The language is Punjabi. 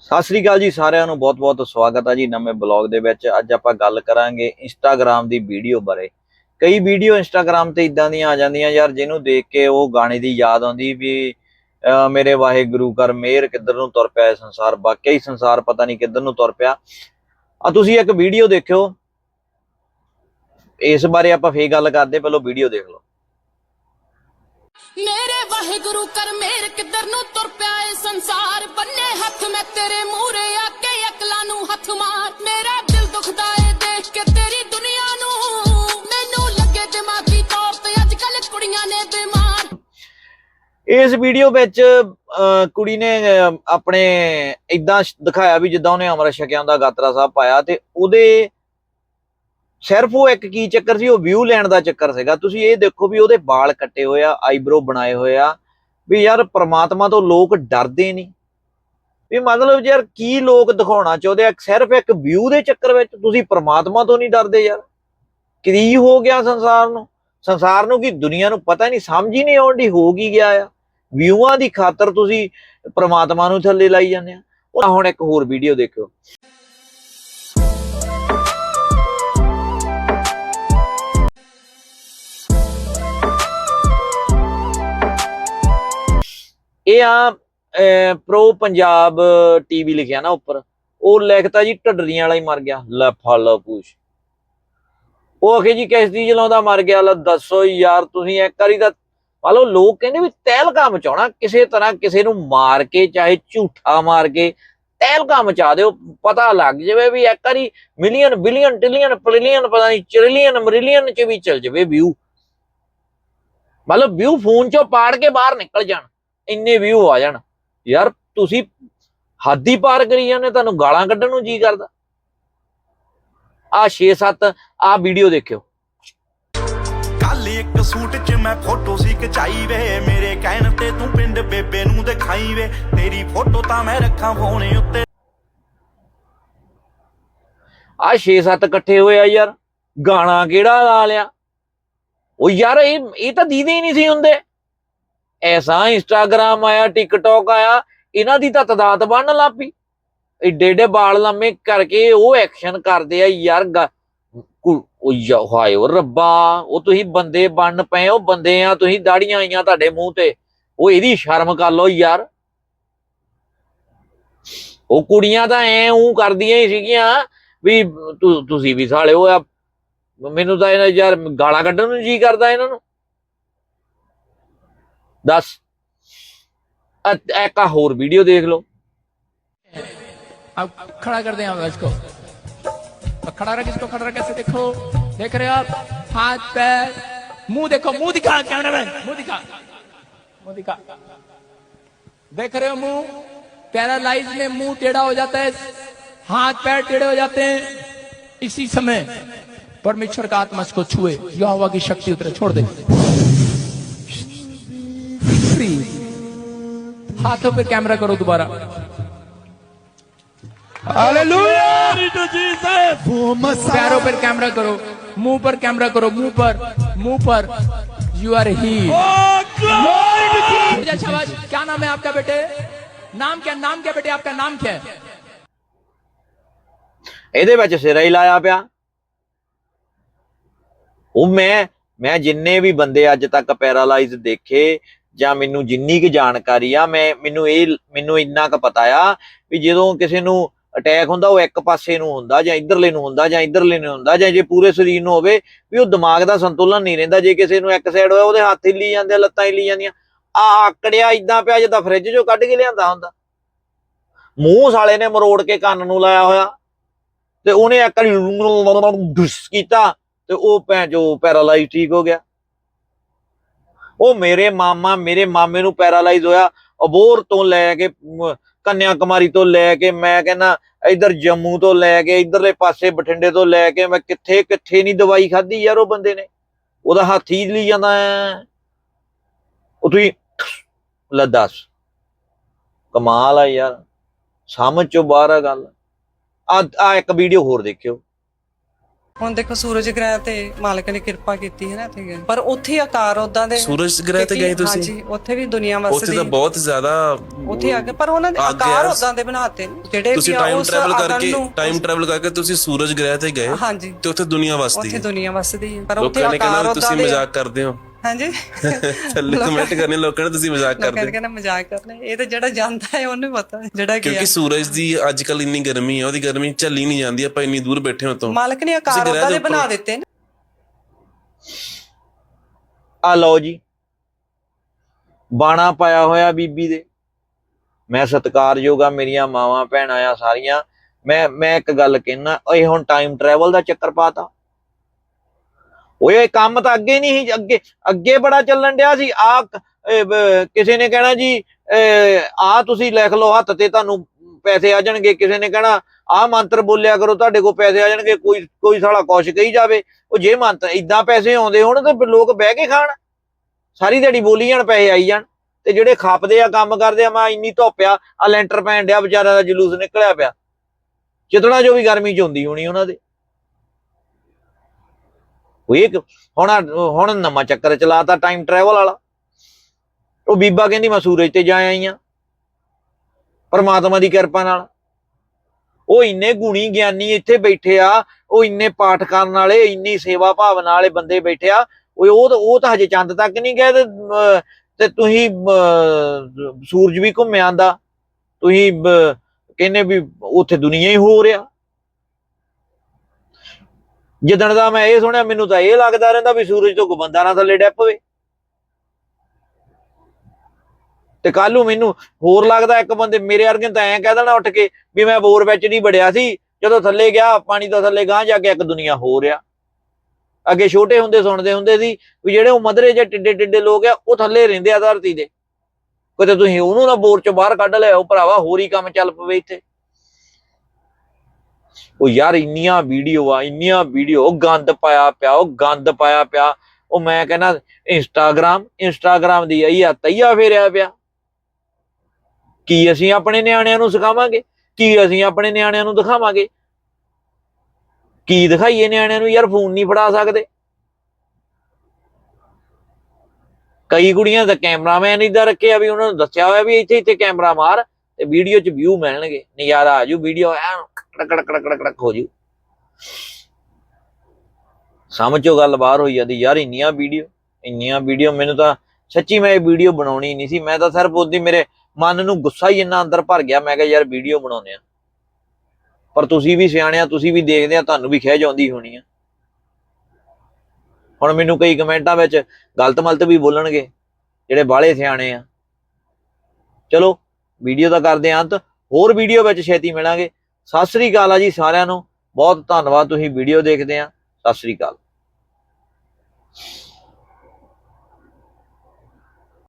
ਸਤਿ ਸ੍ਰੀ ਅਕਾਲ ਜੀ ਸਾਰਿਆਂ ਨੂੰ ਬਹੁਤ-ਬਹੁਤ ਸਵਾਗਤ ਹੈ ਜੀ ਨਵੇਂ ਬਲੌਗ ਦੇ ਵਿੱਚ। ਅੱਜ ਆਪਾਂ ਗੱਲ ਕਰਾਂਗੇ ਇੰਸਟਾਗ੍ਰam ਦੀ ਵੀਡੀਓ ਬਾਰੇ। ਕਈ ਵੀਡੀਓ ਇੰਸਟਾਗ੍ਰam ਤੇ ਇਦਾਂ ਦੀਆਂ ਆ ਜਾਂਦੀਆਂ ਯਾਰ, ਜਿਹਨੂੰ ਦੇਖ ਕੇ ਉਹ ਗਾਣੇ ਦੀ ਯਾਦ ਆਉਂਦੀ ਵੀ, ਅਹ, ਮੇਰੇ ਵਾਹਿਗੁਰੂ ਕਰ ਮਿਹਰ ਕਿੱਧਰ ਨੂੰ ਤੁਰ ਪਿਆ ਸੰਸਾਰ, ਵਾਕਿਆ ਹੀ ਸੰਸਾਰ ਪਤਾ ਨਹੀਂ ਕਿੱਧਰ ਨੂੰ ਤੁਰ ਪਿਆ। ਆ ਤੁਸੀਂ ਇੱਕ ਵੀਡੀਓ ਦੇਖਿਓ। ਇਸ ਬਾਰੇ ਆਪਾਂ ਫੇਰ ਗੱਲ ਕਰਦੇ, ਪਹਿਲਾਂ ਵੀਡੀਓ ਦੇਖ ਲਓ। ਮੇਰੇ ਵਾਹਿਗੁਰੂ ਕਰ ਮੇਰ ਕਿੱਧਰ ਨੂੰ ਤੁਰ ਪਿਆ ਏ ਸੰਸਾਰ? ਬੰਨੇ ਹੱਥ ਮੈਂ ਤੇਰੇ ਮੂਹਰੇ ਆ ਕੇ ਅਕਲਾਂ ਨੂੰ ਹੱਥ ਮਾਰ। ਮੇਰਾ ਦਿਲ ਦੁਖਦਾ ਏ ਦੇਖ ਕੇ ਤੇਰੀ ਦੁਨੀਆ ਨੂੰ। ਮੈਨੂੰ ਲੱਗੇ ਦਿਮਾਗੀ ਤੌਰ ਤੇ ਅੱਜ ਕੱਲ ਕੁੜੀਆਂ ਨੇ ਬਿਮਾਰ। ਇਸ ਵੀਡੀਓ ਵਿੱਚ ਅਹ, ਕੁੜੀ ਨੇ ਆਪਣੇ ਇਦਾਂ ਦਿਖਾਇਆ ਵੀ ਜਿੱਦਾਂ ਉਹਨੇ ਅਮਰ ਛਕਿਆਂ ਦਾ ਗਾਤਰਾ ਸਾਹਿਬ ਪਾਇਆ ਤੇ ਉਹਦੇ ਸਿਰਫ ਉਹ ਇੱਕ ਕੀ ਚੱਕਰ ਸੀ? ਉਹ ਵਿਊ ਲੈਣ ਦਾ ਚੱਕਰ ਸੀਗਾ। ਤੁਸੀਂ ਇਹ ਦੇਖੋ ਵੀ ਉਹਦੇ ਵਾਲ ਕੱਟੇ ਹੋਏ ਆ ਆਈਬ੍ਰੋ ਬਣਾਏ ਹੋਏ ਆ, ਵੀ ਯਾਰ ਪ੍ਰਮਾਤਮਾ ਤੋਂ ਲੋਕ ਡਰਦੇ ਨਹੀਂ। ਵੀ ਮਤਲਬ ਯਾਰ ਕੀ ਲੋਕ ਦਿਖਾਉਣਾ ਚਾਹੁੰਦੇ ਆ? ਸਿਰਫ ਇੱਕ ਵਿਊ ਦੇ ਚੱਕਰ ਵਿੱਚ ਤੁਸੀਂ ਪ੍ਰਮਾਤਮਾ ਤੋਂ ਨਹੀਂ ਡਰਦੇ ਯਾਰ। ਕੀ ਹੋ ਗਿਆ ਸੰਸਾਰ ਨੂੰ? ਸੰਸਾਰ ਨੂੰ ਕੀ? ਦੁਨੀਆ ਨੂੰ ਪਤਾ ਨਹੀਂ, ਸਮਝ ਹੀ ਨਹੀਂ ਆਉਂਦੀ ਹੋ ਕੀ ਗਿਆ ਆ? ਵਿਊਆਂ ਦੀ ਖਾਤਰ ਤੁਸੀਂ ਪ੍ਰਮਾਤਮਾ ਨੂੰ ਥੱਲੇ ਲਾਈ ਜਾਂਦੇ ਆ। ਉਹ ਹੁਣ ਇੱਕ ਹੋਰ ਵੀਡੀਓ ਦੇਖਿਓ। ਇਹ ਆ ਪ੍ਰੋ ਪੰਜਾਬ ਟੀਵੀ ਲਿਖਿਆ ਨਾ ਉੱਪਰ। ਉਹ ਲਿਖਤਾ ਜੀ ਢੱਡਰੀਆਂ ਵਾਲਾ ਹੀ ਮਰ ਗਿਆ, ਲੈ ਫਲ ਪੁੱਛ। ਉਹ ਆਖੇ ਜੀ ਕਿਸ਼ਤੀ ਜਲਾਉਂਦਾ ਮਰ ਗਿਆ, ਲੈ ਦੱਸੋ ਯਾਰ ਤੁਸੀਂ ਇੱਕ ਵਾਰੀ ਤਾਂ, ਮੰਨ ਲੋਕ ਕਹਿੰਦੇ ਵੀ ਤਹਿਲਕਾ ਮਚਾਉਣਾ, ਕਿਸੇ ਤਰ੍ਹਾਂ ਕਿਸੇ ਨੂੰ ਮਾਰ ਕੇ, ਚਾਹੇ ਝੂਠਾ ਮਾਰ ਕੇ ਤਹਿਲਕਾ ਮਚਾ ਦਿਓ, ਪਤਾ ਲੱਗ ਜਾਵੇ ਵੀ ਇੱਕ ਵਾਰੀ ਮਿਲੀਅਨ, ਬਿਲੀਅਨ, ਟ੍ਰਿਲੀਅਨ ਪਲਿਲੀਅਨ ਪਤਾ ਨਹੀਂ ਟ੍ਰਿਲੀਅਨ ਮਰਿਲੀਅਨ ਚ ਵੀ ਚਲ ਜਾਵੇ ਵਿਊ। ਮਤਲਬ ਵਿਊ ਫੋਨ ਚੋਂ ਪਾੜ ਕੇ ਬਾਹਰ ਨਿਕਲ ਜਾਣ। ਇੰਨੇ ਵਿਊ ਆ ਜਾਣ। ਯਾਰ ਤੁਸੀਂ ਹੱਦ ਹੀ ਪਾਰ ਕਰੀ ਜਾਂਦੇ ਤੁਹਾਨੂੰ ਗਾਲਾਂ ਕੱਢਣ ਨੂੰ ਜੀ ਕਰਦਾ। ਆ 6-7 ਆ ਵੀਡੀਓ ਦੇਖਿਓ। ਕੱਲ ਇੱਕ ਸੂਟ 'ਚ ਮੈਂ ਫੋਟੋ ਸੀ ਖਚਾਈ ਵੇ। ਮੇਰੇ ਕਹਿਣ ਤੇ ਤੂੰ ਪਿੰਡ ਬੇਬੇ ਨੂੰ ਦਿਖਾਈ ਵੇ। ਤੇਰੀ ਫੋਟੋ ਤਾਂ ਮੈਂ ਰੱਖਾਂ ਫੋਨ ਉੱਤੇ। ਆ 6-7 ਇਕੱਠੇ ਹੋਏ ਆ ਯਾਰ। ਗਾਣਾ ਕਿਹੜਾ ਲਾ ਲਿਆ? ਉਹ ਯਾਰ ਇਹ ਇਹ ਤਾਂ ਦੀਦੇ ਹੀ ਨਹੀਂ ਸੀ ਹੁੰਦੇ। ਐਸਾ ਇੰਸਟਾਗ੍ਰਾਮ ਆਇਆ ਟਿਕਟੌਕ ਆਇਆ, ਇਹਨਾਂ ਦੀ ਤਾਂ ਤਦਾਦ ਬਣਨ ਲੱਪੀ ਏਡੇ ਏਡੇ ਬਾਲ ਲੰਮੇ ਕਰਕੇ ਉਹ ਐਕਸ਼ਨ ਕਰਦੇ ਆ ਯਾਰ ਉਹ ਹਾਏ ਉਹ ਰੱਬਾ, ਉਹ ਤੁਸੀਂ ਬੰਦੇ ਬਣ ਪਏ ਉਹ ਬੰਦੇ ਆ, ਤੁਸੀਂ ਦਾੜੀਆਂ ਆਈਆਂ ਤੁਹਾਡੇ ਮੂੰਹ ਤੇ। ਉਹ ਇਹਦੀ ਸ਼ਰਮ ਕਰ ਲਓ ਯਾਰ। ਉਹ ਕੁੜੀਆਂ ਤਾਂ ਐ ਉਹ ਕਰਦੀਆਂ ਹੀ ਸੀਗੀਆਂ ਵੀ ਤੁਸੀਂ ਵੀ ਸਾਲੇ ਉਹ ਆ। ਮੈਨੂੰ ਤਾਂ ਇਹਨਾਂ ਯਾਰ ਗਾਲਾਂ ਕੱਢਣ ਨੂੰ ਜੀ ਕਰਦਾ ਇਹਨਾਂ ਨੂੰ। ਦੱਸ ਅ- ਇੱਕ ਆਹ ਹੋਰ ਵੀਡੀਓ ਦੇਖ ਲਓ अब खड़ा कर दें आप इसको अब खड़ा रख इसको खड़ा रख कैसे देखो देख रहे हो आप हाथ पैर मुंह देखो मुंह दिखा कैमरामैन मुंह दिखा मुंह दिखा देख रहे हो मुंह पैरालाइज में मुंह टेढ़ा हो जाता है हाथ पैर टेढ़े हो जाते हैं इसी समय परमेश्वर का आत्मा इसको छुए यहोवा की शक्ति उतरे छोड़ दे हाथों पे कैमरा करो दोबारा पैरों पर कैमरा करो मुंह पर कैमरा करो मुंह पर मुंह पर यू आर ही शाबाश क्या नाम है आपका बेटे नाम क्या नाम क्या बेटे आपका नाम क्या है ਇਹਦੇ ਵਿੱਚ ਸਿਰਾ ਹੀ ਲਾਇਆ ਪਿਆ ਉਹ ਮੈਂ ਮੈਂ ਜਿੰਨੇ ਵੀ ਬੰਦੇ ਅੱਜ ਤੱਕ ਪੈਰਾਲਾਈਜ਼ ਦੇਖੇ ਜਾਂ ਮੈਨੂੰ ਜਿੰਨੀ ਕੁ ਜਾਣਕਾਰੀ ਆ ਮੈਂ ਮੈਨੂੰ ਇਹ ਮੈਨੂੰ ਇੰਨਾ ਕੁ ਪਤਾ ਆ ਵੀ ਜਦੋਂ ਕਿਸੇ ਨੂੰ ਅਟੈਕ ਹੁੰਦਾ ਉਹ ਇੱਕ ਪਾਸੇ ਨੂੰ ਹੁੰਦਾ ਜਾਂ ਇਧਰਲੇ ਨੂੰ ਹੁੰਦਾ ਜਾਂ ਇਧਰਲੇ ਨੂੰ ਹੁੰਦਾ ਜਾਂ ਜੇ ਪੂਰੇ ਸਰੀਰ ਨੂੰ ਹੋਵੇ ਵੀ ਉਹ ਦਿਮਾਗ ਦਾ ਸੰਤੁਲਨ ਨਹੀਂ ਰਹਿੰਦਾ ਜੇ ਕਿਸੇ ਨੂੰ ਇੱਕ ਸਾਈਡ ਹੋਇਆ ਉਹਦੇ ਹੱਥ ਹਿੱਲੀ ਜਾਂਦੇ ਲੱਤਾਂ ਹਿੱਲੀ ਜਾਂਦੀਆਂ ਆ ਆਕੜਿਆ ਇਦਾਂ ਪਿਆ ਜਿੱਦਾਂ ਫ੍ਰਿਜ ਚੋਂ ਕੱਢ ਕੇ ਲਿਆਂਦਾ ਹੁੰਦਾ ਮੂੰਹ ਸਾਲੇ ਨੇ ਮਰੋੜ ਕੇ ਕੰਨ ਨੂੰ ਲਾਇਆ ਹੋਇਆ ਤੇ ਉਹਨੇ ਇੱਕ ਡੁਸ ਕੀਤਾ ਤੇ ਉਹ ਭੈਣ ਜੋ ਪੈਰਾਲਾਈਜ਼ ਠੀਕ ਹੋ ਗਿਆ ਉਹ ਮੇਰੇ ਮਾਮਾ, ਮੇਰੇ ਮਾਮੇ ਨੂੰ ਪੈਰਾਲਾਈਜ਼ ਹੋਇਆ ਅਬੋਰ ਤੋਂ ਲੈ ਕੇ ਕੰਨਿਆ ਕੁਮਾਰੀ ਤੋਂ ਲੈ ਕੇ, ਮੈਂ ਕਹਿੰਦਾ ਇਧਰ ਜੰਮੂ ਤੋਂ ਲੈ ਕੇ, ਇਧਰਲੇ ਪਾਸੇ ਬਠਿੰਡੇ ਤੋਂ ਲੈ ਕੇ, ਮੈਂ ਕਿੱਥੇ ਕਿੱਥੇ ਨਹੀਂ ਦਵਾਈ ਖਾਧੀ ਯਾਰ ਉਹ ਬੰਦੇ ਨੇ। ਉਹਦਾ ਹੱਥ ਹੀ ਲਈ ਜਾਂਦਾ ਉਹ ਤੁਸੀਂ ਲੈ ਦੱਸ। ਕਮਾਲ ਆ ਯਾਰ। ਸਮਝ ਚੋਂ ਬਾਹਰ ਆ ਗੱਲ। ਆ ਆ ਇੱਕ ਵੀਡੀਓ ਹੋਰ ਦੇਖਿਓ। ਹੁਣ ਦੇਖੋ ਸੂਰਜ ਗ੍ਰਹਿ ਤੇ ਮਾਲਕ ਨੇ ਕਿਰਪਾ ਕੀਤੀ ਹੈ ਨਾ ਤੇ ਪਰ ਉੱਥੇ ਆਕਾਰ ਉਦਾਂ ਦੇ ਸੂਰਜ ਗ੍ਰਹਿ ਤੇ ਗਏ ਤੁਸੀਂ? ਹਾਂਜੀ ਉੱਥੇ ਵੀ ਦੁਨੀਆ ਉੱਥੇ ਵਸਦੀ ਤਾਂ ਬਹੁਤ ਜ਼ਿਆਦਾ ਉੱਥੇ ਆ ਕੇ ਪਰ ਉਹਨਾਂ ਦੇ ਆ ਆਕਾਰ। ਉਦਾਂ ਦੇ ਬਣਾਤੇ। ਨੇ ਜਿਹੜੇ ਤੁਸੀਂ ਵੀ ਆ ਟਾਈਮ ਉਸ ਟਰੈਵਲ ਕਰਕੇ ਨੂੰ- ਟਾਈਮ ਟਰੈਵਲ ਕਰਕੇ ਤੁਸੀਂ ਸੂਰਜ ਗ੍ਰਹਿ ਤੇ ਗਏ ਹਾਂਜੀ। ਤੇ ਉੱਥੇ ਦੁਨੀਆ ਵਸਦੀ ਉੱਥੇ ਹੈ। ਦੁਨੀਆ ਵਸਦੀ ਹੈ। ਪਰ ਉੱਥੇ ਲੋਕਾਂ ਨੇ ਆਕਾਰ ਕਹਿਣਾ ਵੀ ਉਦਾਂ ਤੁਸੀਂ ਦੇ ਆ। ਮਜ਼ਾਕ ਕਰਦੇ ਹੋ। ਹਾਂਜੀ। ਥੱਲੇ ਕਮੈਂਟ ਕਰਨੇ ਲੋਕਾਂ ਨੇ ਤੁਸੀਂ ਮਜ਼ਾਕ ਲੋਕਾਂ ਕਰਦੇ। ਨੇ ਕਹਿੰਦਾ ਮਜ਼ਾਕ ਕਰਨੇ। ਇਹ ਤਾਂ ਜਿਹੜਾ ਜਾਂਦਾ ਹੈ ਉਹਨੂੰ ਪਤਾ ਜਿਹੜਾ ਕਿਉਂਕਿ ਸੂਰਜ ਦੀ ਅੱਜ ਕੱਲ ਇੰਨੀ ਗਰਮੀ ਹੈ ਉਹਦੀ ਗਰਮੀ ਝੱਲੀ ਨਹੀਂ ਜਾਂਦੀ ਆਪਾਂ ਇੰਨੀ ਦੂਰ ਬੈਠੇ ਹਾਂ ਤੋਂ ਮਾਲਕ ਨੇ ਆਕਾਰ ਉਦਾਂ ਦੇ ਬਣਾ ਦਿੱਤੇ ਨੇ। ਆ ਲਓ ਜੀ। ਬਾਣਾ ਪਾਇਆ ਹੋਇਆ ਬੀਬੀ ਦੇ। ਮੈਂ ਸਤਿਕਾਰਯੋਗ ਆ ਮੇਰੀਆਂ ਮਾਵਾਂ ਭੈਣਾਂ ਆ ਸਾਰੀਆਂ। ਮੈਂ ਮੈਂ ਇੱਕ ਗੱਲ ਕਹਿਣਾ ਓਏ ਹੁਣ ਟਾਈਮ ਟਰੈਵਲ ਦਾ ਚੱਕਰ ਪਾਤਾ। ਓਏ ਕੰਮ ਤਾਂ ਅੱਗੇ ਨਹੀਂ ਸੀ, ਅੱਗੇ ਅੱਗੇ ਬੜਾ ਚੱਲਣ ਡਿਆ ਸੀ। ਆ ਕਿਸੇ ਨੇ ਕਹਿਣਾ ਜੀ ਆ ਤੁਸੀਂ ਲਿਖ ਲਓ ਹੱਥ ਤੇ, ਤੁਹਾਨੂੰ ਪੈਸੇ ਆ ਜਾਣਗੇ। ਕਿਸੇ ਨੇ ਕਹਿਣਾ ਆ ਮੰਤਰ ਬੋਲਿਆ ਕਰੋ, ਤੁਹਾਡੇ ਕੋਲ ਪੈਸੇ ਆ ਜਾਣਗੇ, ਕੋਈ ਕੋਈ ਸਾਲਾ ਕੁਛ ਕਹੀ ਜਾਵੇ। ਉਹ ਜੇ ਮੰਤਰ ਇਦਾਂ ਪੈਸੇ ਆਉਂਦੇ ਹੋਣ, ਤਾਂ ਲੋਕ ਬਹਿ ਕੇ ਖਾਣ। ਸਾਰੀ ਦਿਹਾੜੀ ਬੋਲੀ ਜਾਣ, ਪੈਸੇ ਆਈ ਜਾਣ। ਤੇ ਜਿਹੜੇ ਖਾਪਦੇ ਆ, ਕੰਮ ਕਰਦੇ ਆ, ਮੈਂ ਇੰਨੀ ਧੁੱਪ ਆ ਲੈਂਟਰ ਪੈਣ ਡਿਆ, ਵਿਚਾਰਿਆਂ ਦਾ ਜਲੂਸ ਨਿਕਲਿਆ ਪਿਆ। ਚਿਤਣਾ ਜੋ ਵੀ ਗਰਮੀ ਚ ਹੁੰਦੀ ਹੋਣੀ ਉਹਨਾਂ ਦੇ। ਉਹ ਇੱਕ ਹੁਣ ਹੁਣ ਨਵਾਂ ਚੱਕਰ ਚਲਾਤਾ ਟਾਈਮ ਟਰੈਵਲ ਵਾਲਾ। ਉਹ ਬੀਬਾ ਕਹਿੰਦੀ ਮੈਂ ਸੂਰਜ ਤੇ ਜਾ ਆਈ ਆ ਪਰਮਾਤਮਾ ਦੀ ਕਿਰਪਾ ਨਾਲ। ਉਹ ਇੰਨੇ ਗੁਣੀ ਗਿਆਨੀ ਇੱਥੇ ਬੈਠੇ ਆ ਉਹ ਇੰਨੇ ਪਾਠ ਕਰਨ ਵਾਲੇ ਇੰਨੀ ਸੇਵਾ ਭਾਵਨਾ ਵਾਲੇ ਬੰਦੇ ਬੈਠੇ ਆ। ਉਹ ਉਹ ਤਾਂ ਹਜੇ ਚੰਦ ਤੱਕ ਨਹੀਂ ਗਏ ਤੇ ਅਹ, ਤੇ ਤੁਸੀਂ ਅਹ, ਸੂਰਜ ਵੀ ਘੁੰਮਿਆ ਆਂਦਾ। ਤੁਸੀਂ ਅਹ, ਕਹਿੰਦੇ ਵੀ ਉੱਥੇ ਦੁਨੀਆ ਹੀ ਹੋ ਰਿਹਾ ਜਿੱਦਣ ਦਾ ਮੈਂ ਇਹ ਸੁਣਿਆ, ਮੈਨੂੰ ਤਾਂ ਇਹ ਲੱਗਦਾ ਰਹਿੰਦਾ ਵੀ ਸੂਰਜ ਤੋਂ ਗੁਬੰਦਾ ਨਾ ਥੱਲੇ ਡਿੱਪ ਪਵੇ ਤੇ ਕੱਲ ਨੂੰ ਮੈਨੂੰ ਹੋਰ ਲੱਗਦਾ ਇੱਕ ਬੰਦੇ ਮੇਰੇ ਵਰਗੇ ਤਾਂ ਐਂ ਕਹਿ ਦੇਣਾ ਉੱਠ ਕੇ ਵੀ ਮੈਂ ਬੋਰ ਵਿੱਚ ਨਹੀਂ ਵੜਿਆ ਸੀ, ਜਦੋਂ ਥੱਲੇ ਗਿਆ, ਪਾਣੀ ਤੋਂ ਥੱਲੇ ਗਾਂ ਜਾ ਕੇ ਇੱਕ ਦੁਨੀਆ ਹੋ ਰਿਹਾ ਅੱਗੇ ਛੋਟੇ ਹੁੰਦੇ ਸੁਣਦੇ ਹੁੰਦੇ ਸੀ ਵੀ ਜਿਹੜੇ ਉਹ ਮਧਰੇ ਜਿਹੇ ਟਿੱਡੇ ਟਿੱਡੇ ਲੋਕ ਆ, ਉਹ ਥੱਲੇ ਰਹਿੰਦੇ ਆ ਧਰਤੀ ਦੇ। ਕਿਤੇ ਤੁਸੀਂ ਉਹਨੂੰ ਨਾ ਬੋਰ ਚੋਂ ਬਾਹਰ ਕੱਢ ਲਿਆ ਉਹ ਭਰਾਵਾ ਹੋਰ ਹੀ ਕੰਮ ਚੱਲ ਪਵੇ ਇੱਥੇ। ਉਹ ਯਾਰ ਇੰਨੀਆਂ ਵੀਡੀਓ ਆ, ਇੰਨੀਆਂ ਵੀਡੀਓ ਗੰਦ ਪਾਇਆ ਪਿਆ, ਉਹ ਗੰਦ ਪਾਇਆ ਪਿਆ। ਉਹ ਮੈਂ ਕਹਿੰਦਾ ਇੰਸਟਾਗ੍ਰਾਮ ਇੰਸਟਾਗ੍ਰਾਮ ਦੀ ਆਈ ਆ, ਤਈਆ ਫੇਰਿਆ ਪਿਆ। ਕੀ ਅਸੀਂ ਆਪਣੇ ਨਿਆਣਿਆਂ ਨੂੰ ਸਿਖਾਵਾਂਗੇ? ਕੀ ਅਸੀਂ ਆਪਣੇ ਨਿਆਣਿਆਂ ਨੂੰ ਦਿਖਾਵਾਂਗੇ? ਕੀ ਦਿਖਾਈਏ ਨਿਆਣਿਆਂ ਨੂੰ? ਯਾਰ ਫੋਨ ਨਹੀਂ ਫੜਾ ਸਕਦੇ। ਕਈ ਕੁੜੀਆਂ ਦਾ ਕੈਮਰਾਮੈਨ ਇਦਾਂ ਰੱਖਿਆ ਵੀ ਉਹਨਾਂ ਨੂੰ ਦੱਸਿਆ ਹੋਇਆ ਵੀ ਇੱਥੇ ਇੱਥੇ ਕੈਮਰਾ ਮਾਰ। ਤੇ ਵੀਡੀਓ 'ਚ ਵਿਊ ਮਿਲਣਗੇ, ਨਜ਼ਾਰਾ ਆ ਜੂ ਵੀਡੀਓ ਐ ਕੜਕ ਕੜਕ ਕੜਕ ਕੜਕ ਹੋ ਜੂ ਸਮਝੋ ਗੱਲ ਬਾਹਰ ਹੋਈ ਜਾਂਦੀ, ਯਾਰ ਇੰਨੀਆਂ ਵੀਡੀਓ ਇੰਨੀਆਂ ਵੀਡੀਓ ਮੈਨੂੰ ਤਾਂ ਸੱਚੀ ਮੈਂ ਇਹ ਵੀਡੀਓ ਬਣਾਉਣੀ ਨਹੀਂ ਸੀ, ਮੈਂ ਤਾਂ ਸਿਰਫ ਉਹਦੀ ਮੇਰੇ ਮਨ ਨੂੰ ਗੁੱਸਾ ਹੀ ਇੰਨਾ ਅੰਦਰ ਭਰ ਗਿਆ, ਮੈਂ ਕਿਹਾ ਯਾਰ ਵੀਡੀਓ ਬਣਾਉਂਦੇ ਆ ਪਰ ਤੁਸੀਂ ਵੀ ਸਿਆਣਿਆ ਤੁਸੀਂ ਵੀ ਦੇਖਦੇ ਆ, ਤੁਹਾਨੂੰ ਵੀ ਖਿੱਚ ਆਉਂਦੀ ਹੋਣੀ ਆ। ਹੁਣ ਮੈਨੂੰ ਕਈ ਕਮੈਂਟਾਂ ਵਿੱਚ ਗਲਤ ਮਲਤ ਵੀ ਬੋਲਣਗੇ, ਜਿਹੜੇ ਬਾਹਲੇ ਸਿਆਣੇ ਆ। ਚਲੋ ਵੀਡੀਓ ਦਾ ਕਰਦੇ ਅੰਤ, ਹੋਰ ਵੀਡੀਓ ਵਿੱਚ ਛੇਤੀ ਮਿਲਾਂਗੇ। ਸਤਿ ਸ੍ਰੀ ਅਕਾਲ ਆ ਜੀ ਸਾਰਿਆਂ ਨੂੰ। ਬਹੁਤ ਧੰਨਵਾਦ, ਤੁਸੀਂ ਵੀਡੀਓ ਦੇਖਦੇ ਆ। ਸਤਿ ਸ੍ਰੀ ਅਕਾਲ।